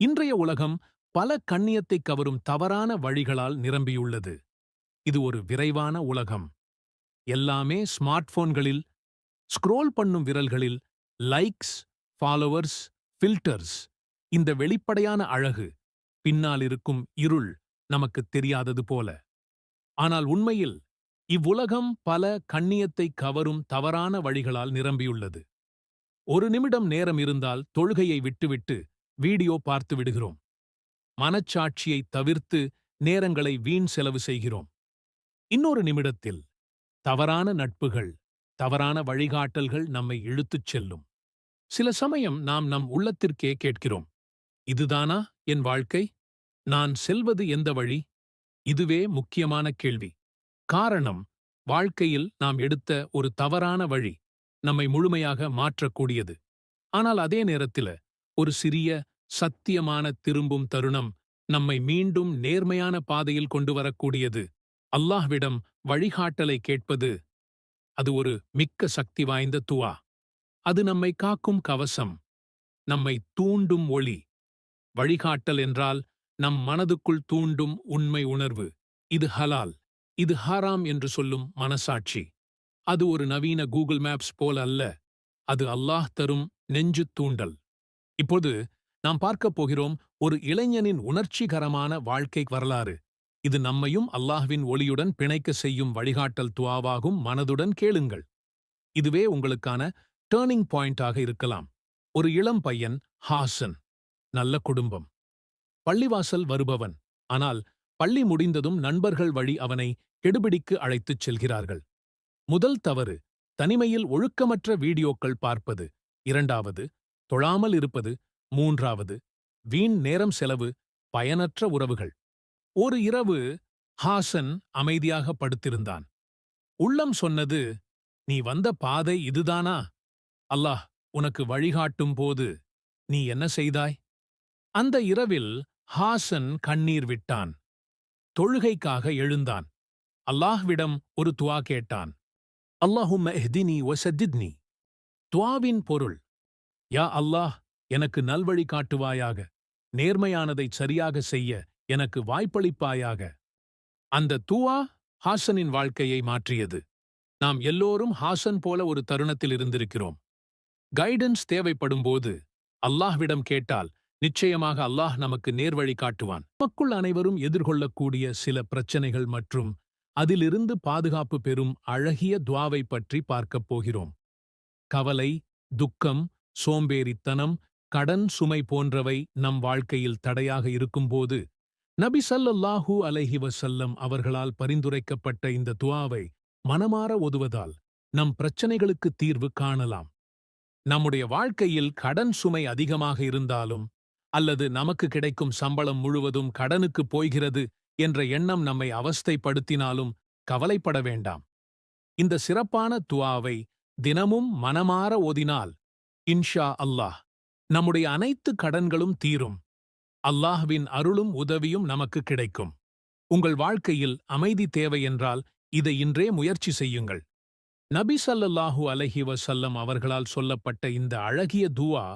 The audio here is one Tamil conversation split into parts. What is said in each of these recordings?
இன்றைய உலகம் பல கண்ணியத்தை கவரும் தவறான வழிகளால் நிரம்பியுள்ளது. இது ஒரு விரைவான உலகம். எல்லாமே ஸ்மார்ட் போன்களில் ஸ்க்ரோல் பண்ணும் விரல்களில் லைக்ஸ் ஃபாலோவர்ஸ் ஃபில்டர்ஸ். இந்த வெளிப்படையான அழகு பின்னால் இருக்கும் இருள் நமக்கு தெரியாதது போல. ஆனால் உண்மையில் இவ்வுலகம் பல கண்ணியத்தை கவரும் தவறான வழிகளால் நிரம்பியுள்ளது. ஒரு நிமிடம் நேரம் இருந்தால் தொழுகையை விட்டுவிட்டு வீடியோ பார்த்து விடுகிறோம். மனச்சாட்சியை தவிர்த்து நேரங்களை வீண் செலவு செய்கிறோம். இன்னொரு நிமிடத்தில் தவறான நட்புகள் தவறான வழிகாட்டல்கள் நம்மை இழுத்துச் செல்லும். சில சமயம் நாம் நம் உள்ளத்திற்கே கேட்கிறோம் இதுதானா என் வாழ்க்கை? நான் செல்வது எந்த வழி? இதுவே முக்கியமான கேள்வி. காரணம் வாழ்க்கையில் நாம் எடுத்த ஒரு தவறான வழி நம்மை முழுமையாக மாற்றக்கூடியது. ஆனால் அதே நேரத்தில் ஒரு சிறிய சத்தியமான திரும்பும் தருணம் நம்மை மீண்டும் நேர்மையான பாதையில் கொண்டு வரக்கூடியது. அல்லாஹ்விடம் வழிகாட்டலை கேட்பது அது ஒரு மிக்க சக்தி வாய்ந்த துவா. அது நம்மை காக்கும் கவசம் நம்மை தூண்டும் ஒளி. வழிகாட்டல் என்றால் நம் மனதுக்குள் தூண்டும் உண்மை உணர்வு. இது ஹலால் இது ஹாராம் என்று சொல்லும் மனசாட்சி. அது ஒரு நவீன கூகுள் மேப்ஸ் போல அல்ல அது அல்லாஹ் தரும் நெஞ்சு தூண்டல். இப்போது நாம் பார்க்கப் போகிறோம் ஒரு இளைஞனின் உணர்ச்சிகரமான வாழ்க்கை வரலாறு. இது நம்மையும் அல்லாஹ்வின் ஒளியுடன் பிணைக்க செய்யும் வழிகாட்டல் துவாவாகும் மனதுடன் கேளுங்கள். இதுவே உங்களுக்கான டேர்னிங் பாயிண்டாக இருக்கலாம். ஒரு இளம் பையன் ஹாசன் நல்ல குடும்பம். பள்ளிவாசல் வருபவன் ஆனால் பள்ளி முடிந்ததும் நண்பர்கள் வழி அவனை கெடுபிடிக்கு அழைத்துச் செல்கிறார்கள். முதல் தவறு தனிமையில் ஒழுக்கமற்ற வீடியோக்கள் பார்ப்பது. இரண்டாவது தொழாமல் இருப்பது. மூன்றாவது வீண் நேரம் செலவு பயனற்ற உறவுகள். ஒரு இரவு ஹாசன் அமைதியாக படுத்திருந்தான். உள்ளம் சொன்னது நீ வந்த பாதை இதுதானா? அல்லாஹ் உனக்கு வழிகாட்டும் போது நீ என்ன செய்தாய்? அந்த இரவில் ஹாசன் கண்ணீர் விட்டான். தொழுகைக்காக எழுந்தான். அல்லாஹ்விடம் ஒரு துவா கேட்டான். அல்லாஹும் எஹ்தினி வசத்தித்னி துவாவின் பொருள் யா அல்லாஹ் எனக்கு நல்வழி காட்டுவாயாக. நேர்மையானதை சரியாக செய்ய எனக்கு வாய்ப்பளிப்பாயாக. அந்த துவா ஹாசனின் வாழ்க்கையை மாற்றியது. நாம் எல்லோரும் ஹாசன் போல ஒரு தருணத்தில் இருந்திருக்கிறோம். கைடன்ஸ் தேவைப்படும்போது அல்லாஹ்விடம் கேட்டால் நிச்சயமாக அல்லாஹ் நமக்கு நேர்வழி காட்டுவான். மக்கள் அனைவரும் எதிர்கொள்ளக்கூடிய சில பிரச்சனைகள் மற்றும் அதிலிருந்து பாதுகாப்பு பெறும் அழகிய துவாவை பற்றி பார்க்கப் போகிறோம். கவலை துக்கம் சோம்பேறித்தனம் கடன் சுமை போன்றவை நம் வாழ்க்கையில் தடையாக இருக்கும்போது நபி சல்லல்லாஹூ அலஹி வசல்லம் அவர்களால் பரிந்துரைக்கப்பட்ட இந்த துவாவை மனமாற ஒதுவதால் நம் பிரச்சனைகளுக்கு தீர்வு காணலாம். நம்முடைய வாழ்க்கையில் கடன் சுமை அதிகமாக இருந்தாலும் அல்லது நமக்கு கிடைக்கும் சம்பளம் முழுவதும் கடனுக்கு போய்கிறது என்ற எண்ணம் நம்மை அவஸ்தைப்படுத்தினாலும் கவலைப்பட வேண்டாம். இந்த சிறப்பான துவாவை தினமும் மனமாற ஓதினால் இன்ஷா அல்லாஹ் நம்முடைய அனைத்து கடன்களும் தீரும். அல்லாஹ்வின் அருளும் உதவியும் நமக்கு கிடைக்கும். உங்கள் வாழ்க்கையில் அமைதி தேவை என்றால் இதை இன்றே முயற்சி செய்யுங்கள். நபி சல்லல்லாஹூ அலஹி வசல்லம் அவர்களால் சொல்லப்பட்ட இந்த அழகிய துவா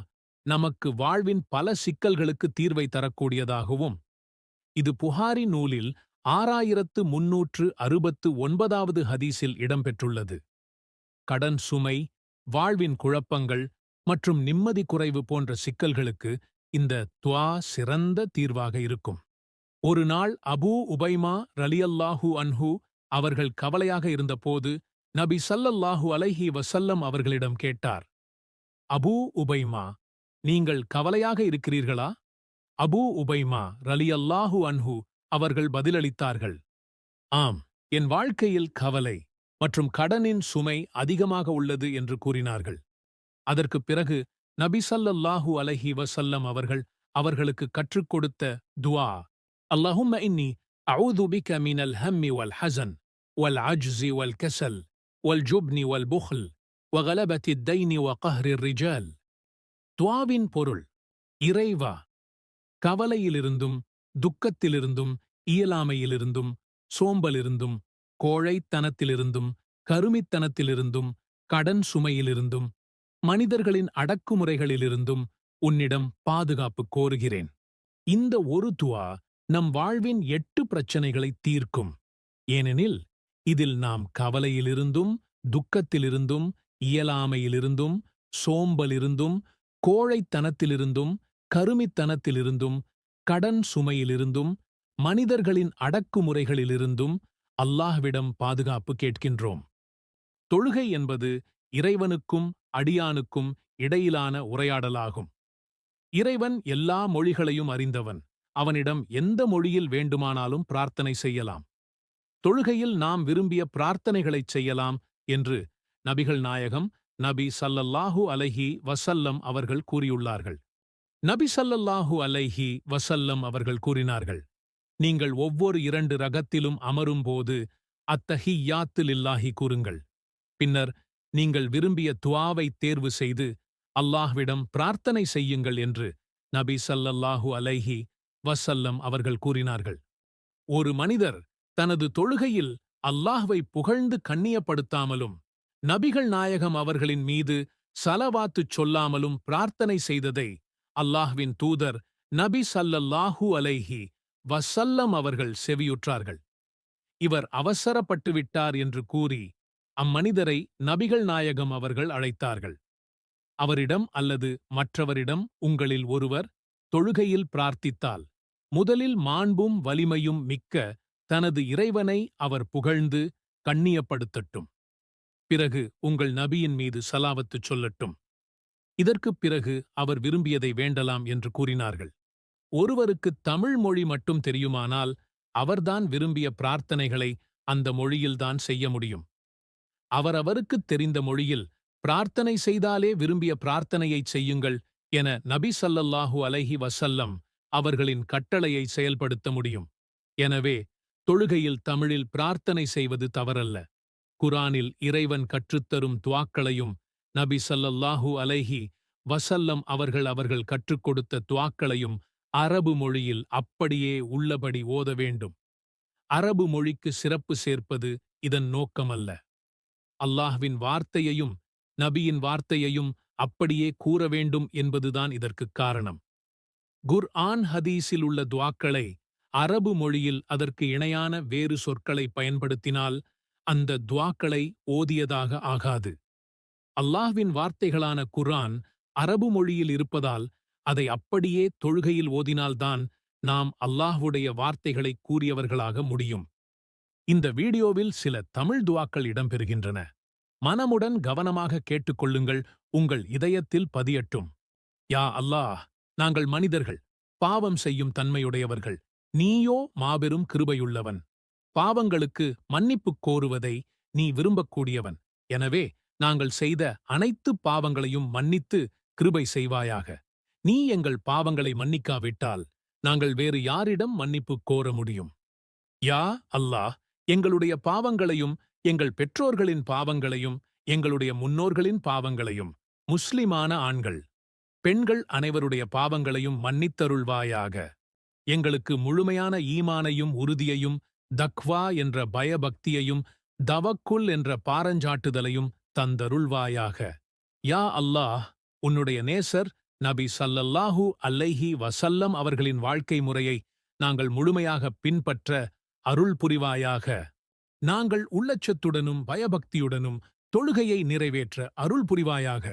நமக்கு வாழ்வின் பல சிக்கல்களுக்கு தீர்வை தரக்கூடியதாகவும் இது புகாரி நூலில் ஆறாயிரத்து முன்னூற்று அறுபத்து ஒன்பதாவது ஹதீஸில் இடம்பெற்றுள்ளது. கடன் சுமை வாழ்வின் குழப்பங்கள் மற்றும் நிம்மதி குறைவு போன்ற சிக்கல்களுக்கு இந்த துவா சிறந்த தீர்வாக இருக்கும். ஒரு நாள் அபூ உபைமா ரலியல்லாஹூ அன்ஹு அவர்கள் கவலையாக இருந்தபோது நபி சல்லல்லாஹு அலைஹி வசல்லம் அவர்களிடம் கேட்டார் அபூ உபைமா நீங்கள் கவலையாக இருக்கிறீர்களா? அபூ உபைமா ரலியல்லாஹு அன்ஹு அவர்கள் பதிலளித்தார்கள் ஆம் என் வாழ்க்கையில் கவலை மற்றும் கடனின் சுமை அதிகமாக உள்ளது என்று கூறினார்கள். அதற்குப் பிறகு நபி சல்லல்லாஹு அலஹி வசல்லம் அவர்கள் அவர்களுக்கு கற்றுக் கொடுத்த துவா அல்லாஹும்ம இன்னி அவுது பிக மினல் ஹம்மி வல் ஹசன் வல் அஜ்ஸி வல் கசல் வல் ஜுப்னி வல் புஹ்ல் وغلبة الدين وقهر الرجال துவாவின் பொருள் இறைவா கவலையிலிருந்தும் துக்கத்திலிருந்தும் இயலாமையிலிருந்தும் சோம்பலிருந்தும் கோழைத்தனத்திலிருந்தும் கருமித்தனத்திலிருந்தும் கடன் சுமையிலிருந்தும் மனிதர்களின் அடக்குமுறைகளிலிருந்தும் உன்னிடம் பாதுகாப்பு கோருகிறேன். இந்த ஒரு துவா நம் வாழ்வின் எட்டு பிரச்சனைகளை தீர்க்கும். ஏனெனில் இதில் நாம் கவலையிலிருந்தும் துக்கத்திலிருந்தும் இயலாமையிலிருந்தும் சோம்பலிருந்தும் கோழைத்தனத்திலிருந்தும் கருமித்தனத்திலிருந்தும் கடன் சுமையிலிருந்தும் மனிதர்களின் அடக்குமுறைகளிலிருந்தும் அல்லாஹ்விடம் பாதுகாப்பு கேட்கின்றோம். தொழுகை என்பது இறைவனுக்கும் அடியானுக்கும் இடையிலான உரையாடலாகும். இறைவன் எல்லா மொழிகளையும் அறிந்தவன். அவனிடம் எந்த மொழியில் வேண்டுமானாலும் பிரார்த்தனை செய்யலாம். தொழுகையில் நாம் விரும்பிய பிரார்த்தனைகளைச் செய்யலாம் என்று நபிகள் நாயகம் நபி சல்லல்லாஹு அலைஹி வசல்லம் அவர்கள் கூறியுள்ளார்கள். நபி சல்லல்லாஹு அலைஹி வசல்லம் அவர்கள் கூறினார்கள் நீங்கள் ஒவ்வொரு இரண்டு ரகத்திலும் அமரும்போது அத்தஹியாத்தில் இல்லாஹி கூறுங்கள். பின்னர் நீங்கள் விரும்பிய துவாவை தேர்வு செய்து அல்லாஹ்விடம் பிரார்த்தனை செய்யுங்கள் என்று நபி சல்லல்லாஹு அலைஹி வசல்லம் அவர்கள் கூறினார்கள். ஒரு மனிதர் தனது தொழுகையில் அல்லாஹ்வை புகழ்ந்து கண்ணியப்படுத்தாமலும் நபிகள் நாயகம் அவர்களின் மீது சலவாத்துச் சொல்லாமலும் பிரார்த்தனை செய்ததை அல்லாஹ்வின் தூதர் நபி சல்லல்லாஹூ அலைஹி வசல்லம் அவர்கள் செவியுற்றார்கள். இவர் அவசரப்பட்டு விட்டார் என்று கூறி அம்மனிதரை நபிகள் நாயகம் அவர்கள் அழைத்தார்கள். அவரிடம் அல்லது மற்றவரிடம் உங்களில் ஒருவர் தொழுகையில் பிரார்த்தித்தால் முதலில் மாண்பும் வலிமையும் மிக்க தனது இறைவனை அவர் புகழ்ந்து கண்ணியப்படுத்தட்டும். பிறகு உங்கள் நபியின் மீது சலாவத்துச் சொல்லட்டும். இதற்குப் பிறகு அவர் விரும்பியதை வேண்டலாம் என்று கூறினார்கள். ஒருவருக்கு தமிழ் மொழி மட்டும் தெரியுமானால் அவர்தான் விரும்பிய பிரார்த்தனைகளை அந்த மொழியில்தான் செய்ய முடியும். அவரவருக்குத் தெரிந்த மொழியில் பிரார்த்தனை செய்தாலே விரும்பிய பிரார்த்தனையைச் செய்யுங்கள் என நபி சல்லல்லாஹு அலைஹி வசல்லம் அவர்களின் கட்டளையை செயல்படுத்த முடியும். எனவே தொழுகையில் தமிழில் பிரார்த்தனை செய்வது தவறல்ல. குரானில் இறைவன் கற்றுத்தரும் துவாக்களையும் நபி சல்லல்லாஹு அலைஹி வசல்லம் அவர்கள் அவர்கள் கற்றுக் கொடுத்த துவாக்களையும் அரபு மொழியில் அப்படியே உள்ளபடி ஓத வேண்டும். அரபு மொழிக்கு சிறப்பு சேர்ப்பது இதன் நோக்கமல்ல. அல்லாஹ்வின் வார்த்தையையும் நபியின் வார்த்தையையும் அப்படியே கூற வேண்டும் என்பதுதான் இதற்குக் காரணம். குர் ஆன் ஹதீஸில் உள்ள துவாக்களை அரபு மொழியில் அதற்கு இணையான வேறு சொற்களை பயன்படுத்தினால் அந்த துவாக்களை ஓதியதாக ஆகாது. அல்லாஹ்வின் வார்த்தைகளான குர்ஆன் அரபு மொழியில் இருப்பதால் அதை அப்படியே தொழுகையில் ஓதினால்தான் நாம் அல்லாஹ்வுடைய வார்த்தைகளை கூறியவர்களாக முடியும். இந்த வீடியோவில் சில தமிழ் துவாக்கள் இடம்பெறுகின்றன. மனமுடன் கவனமாக கேட்டுக்கொள்ளுங்கள் உங்கள் இதயத்தில் பதியட்டும். யா அல்லாஹ் நாங்கள் மனிதர்கள் பாவம் செய்யும் தன்மையுடையவர்கள் நீயோ மாபெரும் கிருபையுள்ளவன். பாவங்களுக்கு மன்னிப்புக் கோருவதை நீ விரும்பக்கூடியவன். எனவே நாங்கள் செய்த அனைத்து பாவங்களையும் மன்னித்து கிருபை செய்வாயாக. நீ எங்கள் பாவங்களை மன்னிக்காவிட்டால் நாங்கள் வேறு யாரிடம் மன்னிப்பு கோர முடியும்? யா அல்லாஹ் எங்களுடைய பாவங்களையும் எங்கள் பெற்றோர்களின் பாவங்களையும் எங்களுடைய முன்னோர்களின் பாவங்களையும். முஸ்லிமான ஆண்கள் பெண்கள் அனைவருடைய பாவங்களையும் மன்னித்தருள்வாயாக. எங்களுக்கு முழுமையான ஈமானையும் உறுதியையும் தக்வா என்ற பயபக்தியையும் தவக்குல் என்ற பாரஞ்சாட்டுதலையும் தந்தருள்வாயாக. யா அல்லாஹ் உன்னுடைய நேசர் நபி சல்லல்லாஹூ அல்லைஹி வசல்லம் அவர்களின் வாழ்க்கை முறையை நாங்கள் முழுமையாக பின்பற்ற அருள் புரிவாயாக நாங்கள் உள்ளச்சத்துடனும் பயபக்தியுடனும் தொழுகையை நிறைவேற்ற அருள் புரிவாயாக